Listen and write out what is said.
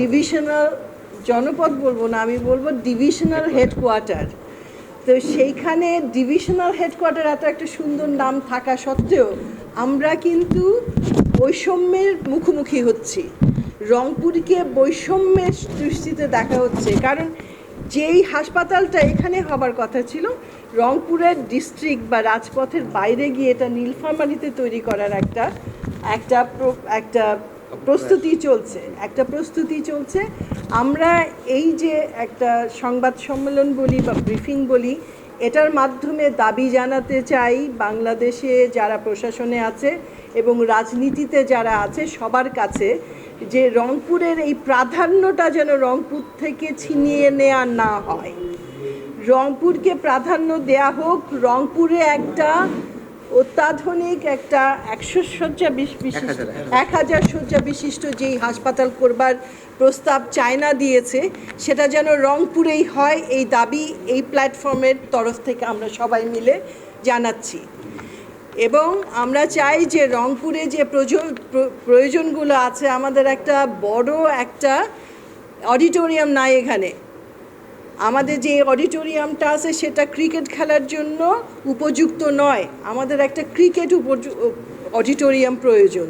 Divisional জনপদ বলব না, আমি বলব ডিভিশনাল হেডকোয়ার্টার তো সেইখানে ডিভিশনাল হেডকোয়ার্টার এত একটা সুন্দর নাম থাকা সত্ত্বেও আমরা কিন্তু বৈষম্যের মুখোমুখি হচ্ছি। রংপুরকে বৈষম্যের দৃষ্টিতে দেখা হচ্ছে, কারণ যেই হাসপাতালটা এখানে হবার কথা ছিল, রংপুরের ডিস্ট্রিক্ট বা রাজপথের বাইরে গিয়ে এটা নীলফামারিতে তৈরি করার একটা একটা একটা প্রস্তুতি চলছে, একটা প্রস্তুতি চলছে। আমরা এই যে একটা সংবাদ সম্মেলন বলি বা ব্রিফিং বলি, এটার মাধ্যমে দাবি জানাতে চাই বাংলাদেশে যারা প্রশাসনে আছে এবং রাজনীতিতে যারা আছে সবার কাছে যে রংপুরের এই প্রাধান্যটা যেন রংপুর থেকে ছিনিয়ে নেওয়া না হয়। রংপুরকে প্রাধান্য দেয়া হোক, রংপুরে একটা অত্যাধুনিক একটা একশো শয্যা বিশ বিশিষ্ট এক হাজার শয্যা বিশিষ্ট যেই হাসপাতাল করবার প্রস্তাব চায়না দিয়েছে সেটা যেন রংপুরেই হয় এই দাবি এই প্ল্যাটফর্মের তরফ থেকে আমরা সবাই মিলে জানাচ্ছি। এবং আমরা চাই যে রংপুরে যে প্রয়োজন- প্র- প্রয়োজনগুলো আছে আমাদের একটা বড় একটা অডিটোরিয়াম নাই এখানে। আমাদের যে অডিটোরিয়ামটা আছে সেটা ক্রিকেট খেলার জন্য উপযুক্ত নয়। আমাদের একটা ক্রিকেট অডিটোরিয়াম প্রয়োজন।